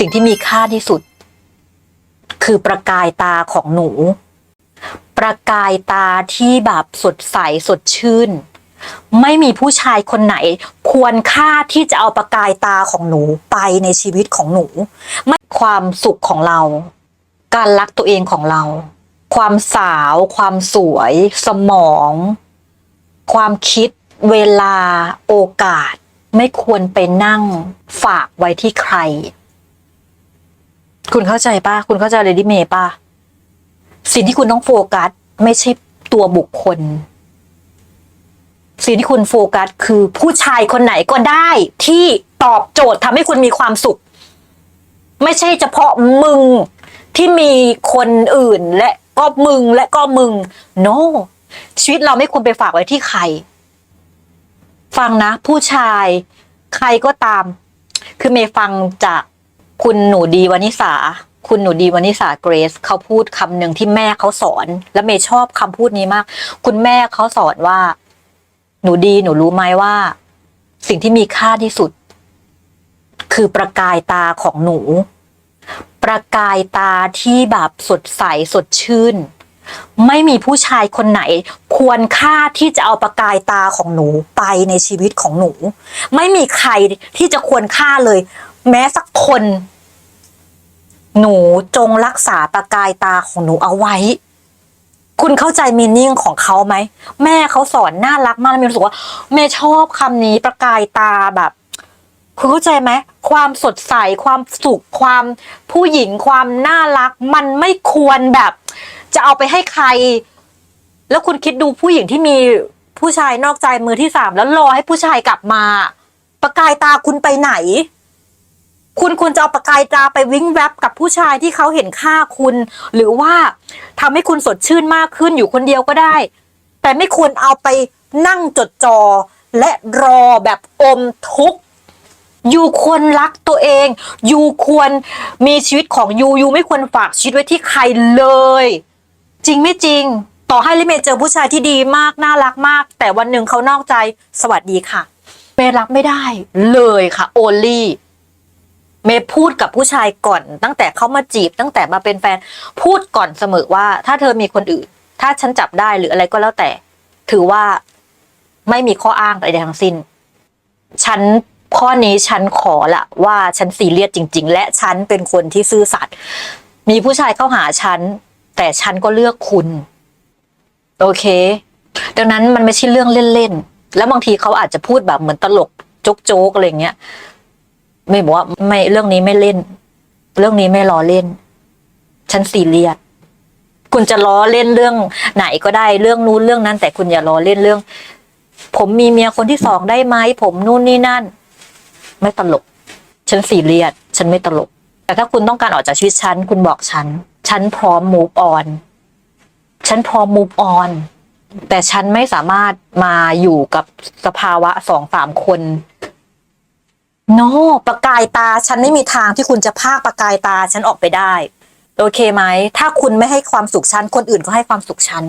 สิ่งที่มีค่าที่สุด คือประกายตาของหนู ประกายตาที่แบบสดใสสดชื่น ไม่มีผู้ชายคนไหน ควรค่าที่จะเอาประกายตาของหนูไปในชีวิตของหนู ไม่ความสุขของเรา การรักตัวเองของเรา ความสาว ความสวย สมอง ความคิด เวลา โอกาส ไม่ควรไปนั่งฝากไว้ที่ใคร คุณเข้าใจป่ะคุณเข้าใจเลดี้เมย์ป่ะสิ่งที่คุณต้องโฟกัส ไม่ใช่ตัวบุคคล สิ่งที่คุณโฟกัส คือผู้ชายคนไหนก็ได้ ที่ตอบโจทย์ทำให้คุณมีความสุข ไม่ใช่เฉพาะมึงที่มีคนอื่นและก็มึงและก็มึง no ชีวิตเราไม่ควรไปฝากไว้ที่ใคร ฟังนะ ผู้ชายใครก็ตาม คือเมย์ฟังจาก คุณหนูดีวานิสา คุณหนูดีวานิสาเกรซเขาพูดคำหนึ่งที่แม่เขาสอน และเมย์ชอบคำพูดนี้มาก คุณแม่เขาสอนว่า หนูดีหนูรู้ไหมว่า สิ่งที่มีค่าที่สุด คือประกายตาของหนู ประกายตาที่แบบสดใสสดชื่น ไม่มีผู้ชายคนไหน ควรค่าที่จะเอาประกายตาของหนูไปในชีวิตของหนู ไม่มีใครที่จะควรค่าเลย แม้สักคน หนูจงรักษาประกายตาของหนูเอาไว้ คุณเข้าใจมีนิ่งของเขาไหม แม่เขาสอนน่ารักมากมีรู้สึกว่า แม่ชอบคำนี้ประกายตาแบบ คุณเข้าใจไหม ความสดใส ความสุข ความผู้หญิง ความน่ารัก มันไม่ควรแบบ จะเอาไปให้ใคร แล้วคุณคิดดูผู้หญิงที่มีผู้ชายนอกใจมือที่สามแล้วรอให้ผู้ชายกลับมา ประกายตาคุณไปไหน คุณควรจะเอาประกายตาไปวิ่งแวบกับผู้ชายที่เขาเห็นค่าคุณ หรือว่าทำให้คุณสดชื่นมากขึ้นอยู่คนเดียวก็ได้ แต่ไม่ควรเอาไปนั่งจดจอและรอแบบอมทุกข์ยูควรรักตัวเอง ยูควรมีชีวิตของยูยูไม่ควรฝากชีวิตไว้ที่ใครเลย จริงไม่จริง ต่อให้ลิเมเจอผู้ชายที่ดีมากน่ารักมาก แต่วันหนึ่งเขานอกใจสวัสดีค่ะเมย์รับไม่ได้เลยค่ะโอลี่ เมย์พูดกับผู้ชายก่อน ตั้งแต่เขามาจีบตั้งแต่มาเป็นแฟนพูดก่อนเสมอว่า ถ้าเธอมีคนอื่น ถ้าฉันจับได้หรืออะไรก็แล้วแต่ ถือว่าไม่มีข้ออ้างอะไรทั้งสิ้น ฉันข้อนี้ฉันขอละว่าฉันซีเรียสจริง ๆ และฉันเป็นคนที่ซื่อสัตย์มีผู้ชายเข้าหาฉัน แต่ฉันก็เลือกคุณ โอเค ดังนั้นมันไม่ใช่เรื่องเล่นๆแล้วบางทีเขาอาจจะพูดแบบเหมือนตลกโจ๊กๆอะไรเงี้ย ไม่บอกว่าไม่เรื่องนี้ไม่เล่น เรื่องนี้ไม่ล้อเล่น ฉันซีเรียสคุณจะล้อเล่นเรื่องไหนก็ได้เรื่องนู้นเรื่องนั้น แต่คุณอย่าล้อเล่นเรื่อง ผมมีเมียคนที่สองได้ไหมผมนู่นนี่นั่น ไม่ตลก ฉันซีเรียสฉันไม่ตลก แต่ถ้าคุณต้องการออกจากชีวิตฉันคุณบอกฉัน ฉันพร้อม move on ฉันพร้อม move on แต่ฉันไม่สามารถมาอยู่กับสภาวะสองสามคน โนประกายตาฉันไม่มีทางที่คุณจะพากประกายตาฉันออกไปได้ โอเคไหม ถ้าคุณไม่ให้ความสุขฉัน คนอื่นก็ให้ความสุขฉัน